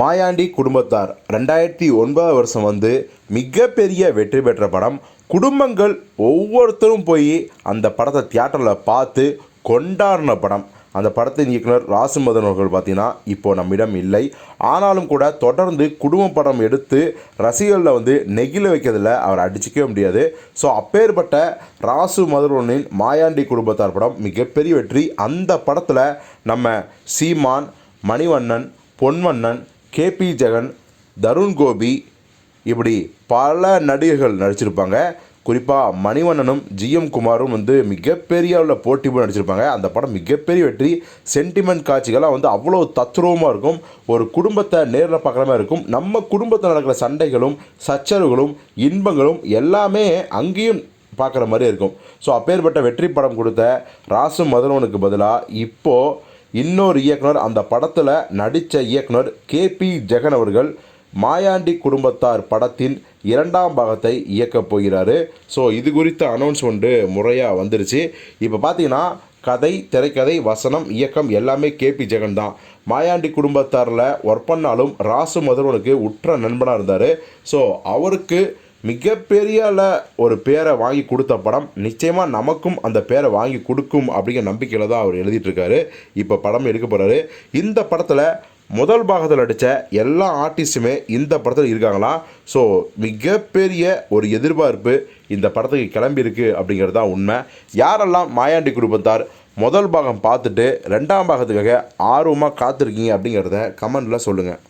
மாயாண்டி குடும்பத்தார். ரெண்டாயிரத்தி ஒன்பதாம் வருஷம் வந்து மிகப்பெரிய வெற்றி பெற்ற படம். குடும்பங்கள் ஒவ்வொருத்தரும் போய் அந்த படத்தை தியேட்டரில் பார்த்து கொண்டாடின படம். அந்த படத்தின் இயக்குனர் ராசுமதன் அவர்கள் பார்த்தீங்கன்னா இப்போ நம்மிடம் இல்லை. ஆனாலும் கூட தொடர்ந்து குடும்ப படம் எடுத்து ரசிகர்களில் வந்து நெகிழ வைக்கிறதுல அவர் அடிச்சிக்கவே முடியாது. ஸோ அப்பேற்பட்ட ராசு மதுரனின் மாயாண்டி குடும்பத்தார் படம் மிகப்பெரிய வெற்றி. அந்த படத்தில் நம்ம சீமான் மணிவண்ணன் பொன்வண்ணன் கேபி ஜெகன் தருண் கோபி இப்படி பல நடிகர்கள் நடிச்சிருப்பாங்க. குறிப்பாக மணிவண்ணனும் ஜிஎம் குமாரும் வந்து மிகப்பெரிய அளவில் போட்டி போய் நடிச்சிருப்பாங்க. அந்த படம் மிகப்பெரிய வெற்றி. சென்டிமெண்ட் காட்சிகள்லாம் வந்து அவ்வளோ தத்ரூபமாக இருக்கும். ஒரு குடும்பத்தை நேரில் பார்க்குற மாதிரி இருக்கும். நம்ம குடும்பத்தில் நடக்கிற சண்டைகளும் சச்சரவுகளும் இன்பங்களும் எல்லாமே அங்கேயும் பார்க்குற மாதிரி இருக்கும். ஸோ அப்பேற்பட்ட வெற்றி படம் கொடுத்த ராசு மதுரவனுக்கு பதிலாக இப்போது இன்னொரு இயக்குனர் அந்த படத்தில் நடித்த இயக்குனர் கேபி ஜெகன் அவர்கள் மாயாண்டி குடும்பத்தார் படத்தின் இரண்டாம் பாகத்தை இயக்கப் போகிறாரு. ஸோ இது குறித்த அனௌன்ஸ்மெண்ட்டு முறையாக வந்துருச்சு. இப்போ பார்த்தீங்கன்னா கதை திரைக்கதை வசனம் இயக்கம் எல்லாமே கேபி ஜெகன் தான். மாயாண்டி குடும்பத்தாரில் ஒர்க் பண்ணாலும் ராசு மதுரவனுக்கு உற்ற நண்பனாக இருந்தார். ஸோ அவருக்கு மிகப்பெரிய ஒரு பேரை வாங்கி கொடுத்த படம் நிச்சயமாக நமக்கும் அந்த பேரை வாங்கி கொடுக்கும் அப்படிங்கிற நம்பிக்கையில் தான் அவர் எழுதிட்டுருக்காரு. இப்போ படம் எடுக்க போகிறாரு இந்த படத்தில் முதல் பாகத்தில் நடித்த எல்லா ஆர்டிஸ்ட்டுமே இந்த படத்தில் இருக்காங்களாம் ஸோ மிகப்பெரிய ஒரு எதிர்பார்ப்பு இந்த படத்துக்கு கிளம்பியிருக்கு அப்படிங்கிறது தான் உண்மை. யாரெல்லாம் மாயாண்டி குடும்பத்தார் முதல் பாகம் பார்த்துட்டு ரெண்டாம் பாகத்துக்காக ஆர்வமாக காத்திருக்கீங்க அப்படிங்கிறத கமெண்டில் சொல்லுங்கள்